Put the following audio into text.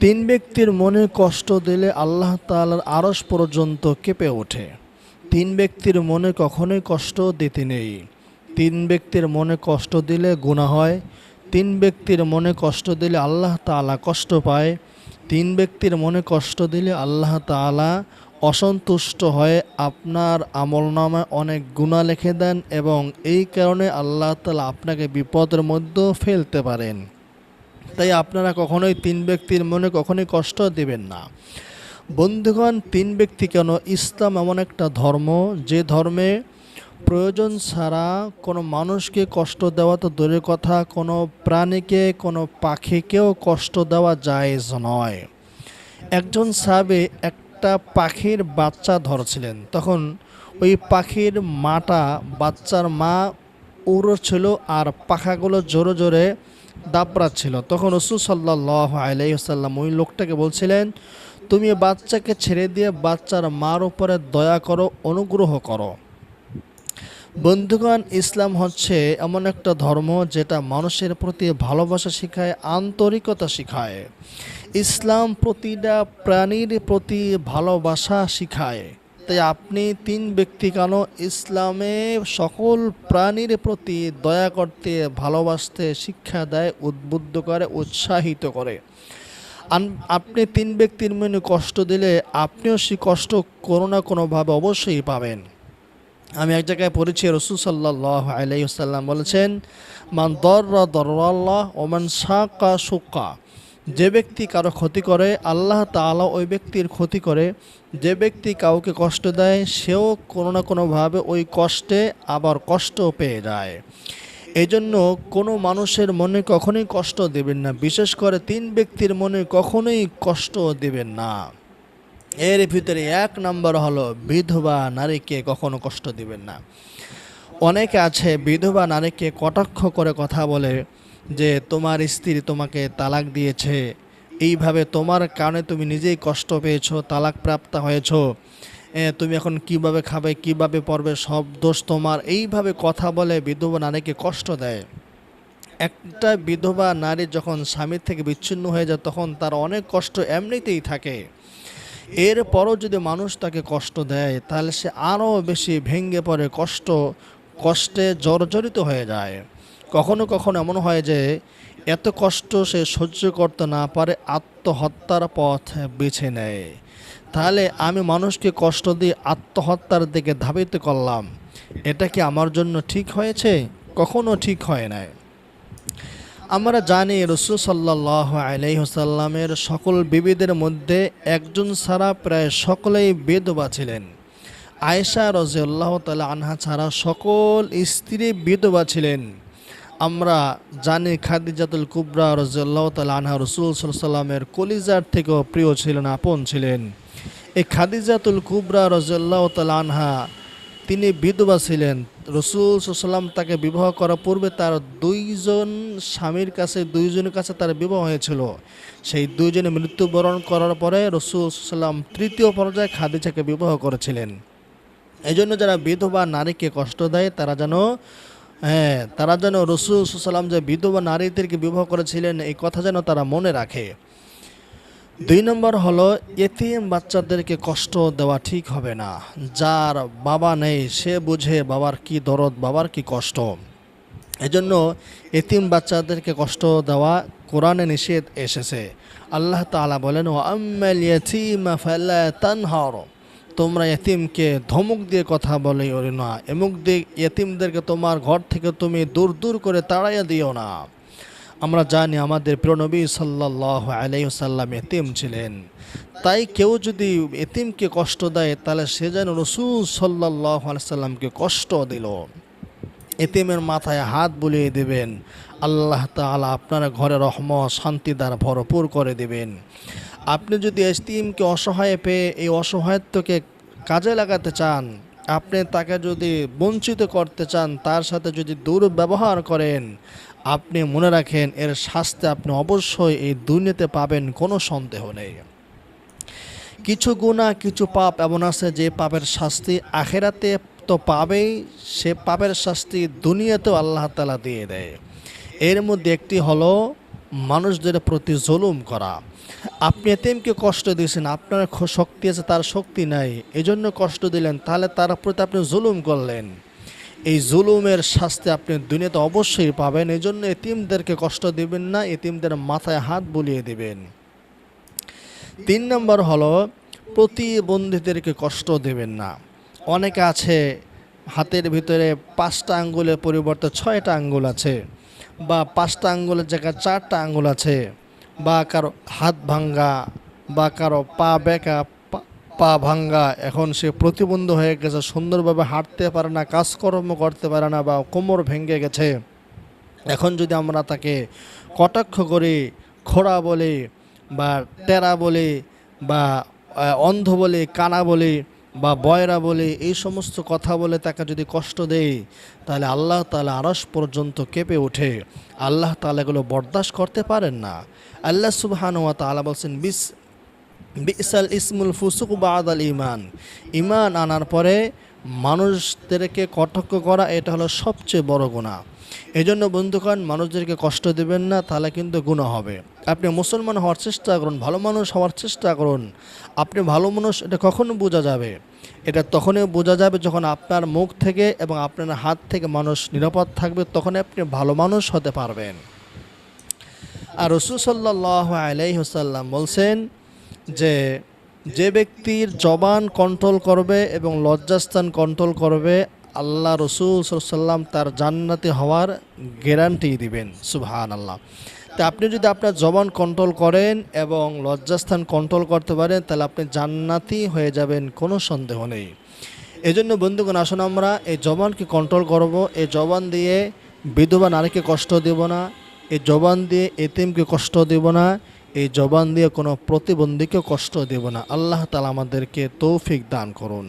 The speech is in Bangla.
তিন ব্যক্তির মনে কষ্ট দিলে আল্লাহ তালার আরশ পর্যন্ত কেঁপে ওঠে। তিন ব্যক্তির মনে কখনোই কষ্ট দিতে নেই। তিন ব্যক্তির মনে কষ্ট দিলে গুনাহ হয়। তিন ব্যক্তির মনে কষ্ট দিলে আল্লাহ তাআলা কষ্ট পায়। তিন ব্যক্তির মনে কষ্ট দিলে আল্লাহ তাআলা অসন্তুষ্ট হয়ে আপনার আমলনামায় অনেক গুণা লিখে দেন এবং এই কারণে আল্লাহ তালা আপনাকে বিপদের মধ্যেও ফেলতে পারেন। তাই আপনারা কখনোই তিন ব্যক্তির মনে কখনোই কষ্ট দেবেন না। বন্ধুগণ, তিন ব্যক্তি কেন? ইসলাম এমন একটা ধর্ম, যে ধর্মে প্রয়োজন ছাড়া কোনো মানুষকে কষ্ট দেওয়া তো দূরের কথা, কোনো প্রাণীকে, কোনো পাখিকেও কষ্ট দেওয়া জায়েজ নয়। একজন সাবে একটা পাখির বাচ্চা ধরছিলেন, তখন ওই পাখির মাটা বাচ্চার মা উড়ছিল আর পাখাগুলো জোরে জোরে দাপড়াচ্ছিল তখন রসুল সাল্লাহ আলাইসাল্লাম ওই লোকটাকে বলছিলেন, তুমি বাচ্চাকে ছেড়ে দিয়ে বাচ্চার মার উপরে দয়া করো, অনুগ্রহ করো। বন্ধুগণ, ইসলাম হচ্ছে এমন একটা ধর্ম যেটা মানুষের প্রতি ভালোবাসা শেখায়, আন্তরিকতা শেখায়। ইসলাম প্রতিটা প্রাণীর প্রতি ভালোবাসা শিখায়। তাই আপনি তিন ব্যক্তি কেন ইসলামে সকল প্রাণীর প্রতি দয়া করতে, ভালোবাসতে, শিক্ষা দেয়, উদ্বুদ্ধ করে, উৎসাহিত করে? আপনি তিন ব্যক্তির মনে কষ্ট দিলে আপনিও সেই কষ্ট কোনো না কোনোভাবে অবশ্যই পাবেন। আমি এক জায়গায় পড়েছি, রসুল সাল্লাহ আলাইসাল্লাম বলেছেন, মান দর্রা দর্রাল্লাহ ওমান সাকা সুক্কা যে ব্যক্তি কারও ক্ষতি করে, আল্লাহ তাআলা ওই ব্যক্তির ক্ষতি করে। যে ব্যক্তি কাউকে কষ্ট দেয়, সেও কোনো না কোনোভাবে ওই কষ্টে আবার কষ্ট পেয়ে যায়। এই জন্য কোনো মানুষের মনে কখনোই কষ্ট দেবেন না। বিশেষ করে তিন ব্যক্তির মনে কখনোই কষ্ট দেবেন না। এর ভিতরে এক নম্বর হলো, বিধবা নারীকে কখনো কষ্ট দিবেন না। অনেকে আছে, বিধবা নারীকে কটাক্ষ করে কথা বলে যে তোমার স্ত্রী তোমাকে তালাক দিয়েছে, এইভাবে তোমার কারণে তুমি নিজেই কষ্ট পেয়েছ তালাক প্রাপ্ত হয়েছো তুমি এখন কীভাবে খাবে, কীভাবে পড়বে, সব দোষ তোমার। এইভাবে কথা বলে বিধবা নারীকে কষ্ট দেয়। একটা বিধবা নারী যখন স্বামীর থেকে বিচ্ছিন্ন হয়ে যায়, তখন তার অনেক কষ্ট এমনিতেই থাকে। এরপরও যদি মানুষ তাকে কষ্ট দেয়, তাহলে সে আরও বেশি ভেঙে পড়ে, কষ্ট, কষ্টে জর্জরিত হয়ে যায়। কখনো কখনো এমন হয় যে এত কষ্ট সে সহ্য করতে না পারে, আত্মহত্যার পথ বেছে নেয়। তাহলে আমি মানুষকে কষ্ট দিয়ে আত্মহত্যার দিকে ধাবিত করলাম। এটা কি আমার জন্য ঠিক হয়েছে? কখনো ঠিক হয় নাই। আমরা জানি রসুল সাল্লাহ আলাইসাল্লামের সকল বিবিদের মধ্যে একজন ছাড়া প্রায় সকলেই বেদবা ছিলেন। আয়েশা রজিউল্লাহ তালা আনহা ছাড়া সকল স্ত্রী বিধবা ছিলেন। আমরা জানি খাদিজাতুল কুবরা রজিউল্লাহ তালা আনহা রসুল সাল্লামের কলিজার থেকেও প্রিয় ছিলেন, আপন ছিলেন। এই খাদিজাতুল কুবরা রজিউল্লাহ তালা আনহা তিনি বিধবা ছিলেন। রসুল সাল্লাম তাকে বিবাহ করার পূর্বে তার দুইজন স্বামীর কাছে, দুইজনের কাছে তার বিবাহ হয়েছিল। সেই দুইজনে মৃত্যুবরণ করার পরে রসুল সাল্লাম তৃতীয় পর্যায়ে খাদিজাকে বিবাহ করেছিলেন। এই জন্য যারা বিধবা নারীকে কষ্ট দেয়, তারা যেন হ্যাঁ তারা যেন রসুল সাল্লাম যে বিধবা নারীদেরকে বিবাহ করেছিলেন, এই কথা যেন তারা মনে রাখে। দুই নম্বর হলো, এতিম বাচ্চাদেরকে কষ্ট দেওয়া ঠিক হবে না। যার বাবা নেই, সে বুঝে বাবার কি দরদ, বাবার কি কষ্ট। এজন্য এতিম বাচ্চাদেরকে কষ্ট দেওয়া কোরআনে নিষেধ এসেছে। আল্লাহ তাআলা বলেন ও আম্মাল ইয়াতীমা ফালা তানহার। তোমরা এতিমকে ধমক দিয়ে কথা বলে ওরে না। এমুক দিয়ে এতিমদেরকে তোমার ঘর থেকে তুমি দূর দূর করে তাড়াইয়া দিও না। আমরা জানি আমাদের প্রণবী সাল্লাহ আলাইসাল্লাম এতিম ছিলেন। তাই কেউ যদি এতিমকে কষ্ট দেয়, তাহলে সে যেন রসুল সাল্লাহ আলাইসাল্লামকে কষ্ট দিল। এতিমের মাথায় হাত বুলিয়ে দেবেন। আল্লাহ তাআলা আপনার ঘরে রহম শান্তি দ্বারা ভরপুর করে দেবেন। আপনি যদি এতিমকে অসহায় পেয়ে এই অসহায়ত্বকে কাজে লাগাতে চান, আপনি তাকে যদি বঞ্চিত করতে চান, তার সাথে যদি দুর্ব্যবহার করেন, আপনি মনে রাখেন এর শাস্তি আপনি অবশ্যই এই দুর্নীতি পাবেন, কোনো সন্দেহ নেই। কিছু গুণা, কিছু পাপ এমন আছে যে পাপের শাস্তি আখেরাতে তো পাবেই, সে পাপের শাস্তি দুনিয়াতেও আল্লাহ তালা দিয়ে দেয়। এর মধ্যে একটি হলো মানুষদের প্রতি জুলুম করা। আপনি এতিমকে কষ্ট দিয়েছেন, আপনার শক্তি আছে, তার শক্তি নাই। এজন্য কষ্ট দিলেন, তাহলে তার প্রতি আপনি জুলুম করলেন। এই জুলুমের শাস্তি আপনি দুনিয়াতে অবশ্যই পাবেন এই জন্য এতিমদেরকে কষ্ট দিবেন না, এতিমদের মাথায় হাত বুলিয়ে দিবেন। তিন নম্বর হলো, প্রতিবন্ধীদেরকে কষ্ট দেবেন না। অনেকে আছে, হাতের ভিতরে পাঁচটা আঙ্গুলের পরিবর্তে ছয়টা আঙ্গুল আছে। বা পাঁচটা আঙ্গুলের জায়গায় চারটা আঙ্গুল আছে, বা কারও হাত ভাঙ্গা, বা কারও পা বেঁকা, পা- ভাঙ্গা, এখন সে প্রতিবন্ধ হয়ে গেছে, সুন্দরভাবে হাঁটতে পারে না, কাজকর্ম করতে পারে না, বা কোমর ভেঙে গেছে। এখন যদি আমরা তাকে কটাক্ষ করি, খোড়া বলি, বা টেরা বলি, বা অন্ধ বলি, কানা বলি বা বয়রা বলে, এই সমস্ত কথা বলে তাকে যদি কষ্ট দেয় তাহলে আল্লাহ তালা আরস পর্যন্ত কেঁপে ওঠে। আল্লাহ তালা এগুলো বরদাস্ত করতে পারেন না। আল্লাহ সুবহানুয়া তালা বলছেন, বিস, বিসাল ইসমুল ফুসুক বাদ আল ইমান ইমান আনার পরে মানুষদেরকে কটাক্ষ করা, এটা হলো সবচেয়ে বড় গুণা এই জন্য বন্ধুগণ, মানুষদেরকে কষ্ট দেবেন না, তাহলে কিন্তু গুণা হবে। আপনি মুসলমান হওয়ার চেষ্টা করুন, ভালো মানুষ হওয়ার চেষ্টা করুন। আপনি ভালো মানুষ, এটা কখনো বোঝা যাবে। এটা তখনই বোঝা যাবে যখন আপনার মুখ থেকে এবং আপনার হাত থেকে মানুষ নিরাপদ থাকবে তখন আপনি ভালো মানুষ হতে পারবেন। আর রসুল সাল্লাহ আলাইহসাল্লাম বলছেন যে যে ব্যক্তির জবান কন্ট্রোল করবে এবং লজ্জাস্থান কন্ট্রোল করবে, আল্লাহ রসুল সাল্লাম তার জান্নাতি হওয়ার গ্যারান্টি দিবেন। সুবহান আল্লাহ তা আপনি যদি আপনার জবান কন্ট্রোল করেন এবং লজ্জাস্থান কন্ট্রোল করতে পারেন, তাহলে আপনি জান্নাতি হয়ে যাবেন, কোনো সন্দেহ নেই। এই জন্য বন্ধুগণ, আসুন আমরা এই জবানকে কন্ট্রোল করব। এই জবান দিয়ে বিধবা নারীকে কষ্ট দেব না, এই জবান দিয়ে এতিমকে কষ্ট দেব না এই জবান দিয়ে কোনো প্রতিবন্ধীকে কষ্ট দেব না। আল্লাহ তালা আমাদেরকে তৌফিক দান করুন।